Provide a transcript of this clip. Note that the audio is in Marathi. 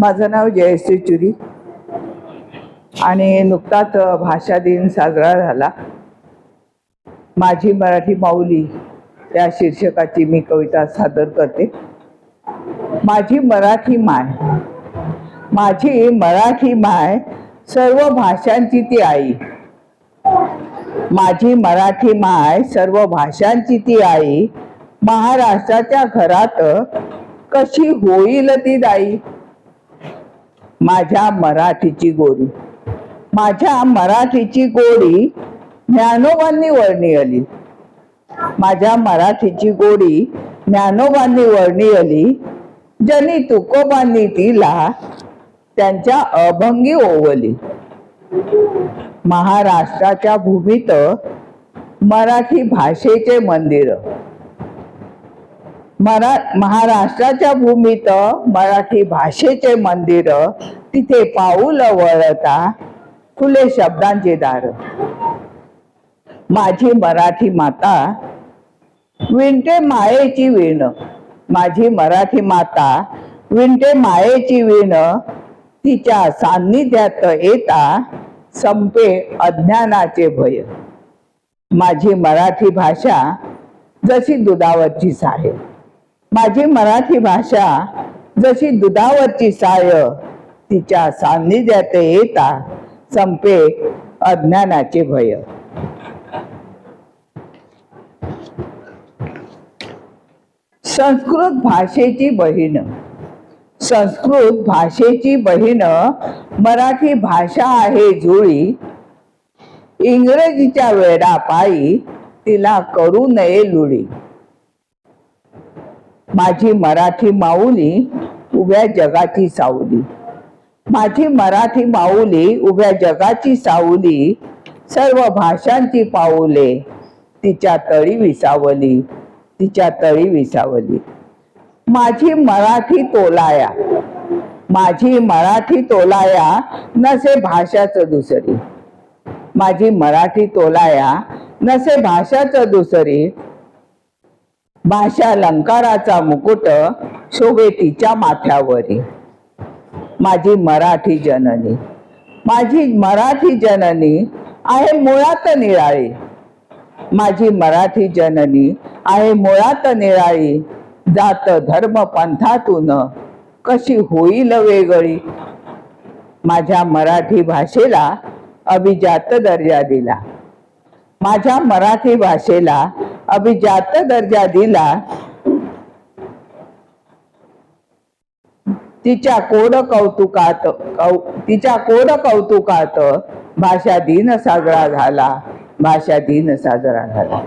माझं नाव जयश्री चुरी. आणि नुकताच भाषा दिन साजरा झाला. माझी मराठी माऊली या शीर्षकाची मी कविता सादर करते. माझी मराठी माय माझी मराठी माय सर्व भाषांची ती आई. माझी मराठी माय सर्व भाषांची ती आई. महाराष्ट्राच्या घरात कशी होईल ती दाई? माझ्या मराठीची गोडी. माझ्या मराठीची गोडी ज्ञानोबांनी वर्णी आली. माझ्या मराठीची गोडी ज्ञानोबांनी वर्णी आली. ज्यांनी तुकोबांनी तिला त्यांच्या अभंगी ओवली. महाराष्ट्राच्या भूमीत मराठी भाषेचे मंदिर. मरा महाराष्ट्राच्या भूमीत मराठी भाषेचे मंदिर तिथे पाऊल वळता खुले शब्दांचे दार. माझी मराठी माता विणते मायेची वीण. माझी मराठी माता विणते मायेची वीण. तिच्या सान्निध्यात येता संपे अज्ञानाचे भय. माझी मराठी भाषा जशी दुधावरचीच आहे माझी मराठी भाषा जशी दुधावरची साय तिच्या सान्निध्यात येता संपे अज्ञानाचे भय. संस्कृत भाषेची बहीण. संस्कृत भाषेची बहीण मराठी भाषा आहे जुळी. इंग्रजीच्या वेडा पायी तिला करू नये लुडी माझी मराठी माऊली उभ्या जगाची सावली. माझी मराठी माऊली उभ्या जगाची सावली सर्व भाषांची पाऊले तिच्या तळी विसावली तिच्या तळी विसावली. माझी मराठी तोलाया माझी मराठी तोलाया नसे भाषाच दुसरी. माझी मराठी तोलाया नसे भाषाच दुसरी भाषा अलंकाराचा मुकुट शोभे तिच्या माथ्यावरी. माझी मराठी जननी माझी मराठी जननी आहे मुळात निराळी. माझी मराठी जननी आहे मुळात निराळी. जात धर्म पंथातून कशी होईल वेगळी? माझ्या मराठी भाषेला अभिजात दर्जा दिला. माझ्या मराठी भाषेला अभिजात दर्जा दिला तिच्या कोड कौतुकात कौ तिच्या कोड कौतुकात भाषा दिन साजरा झाला भाषा दिन साजरा झाला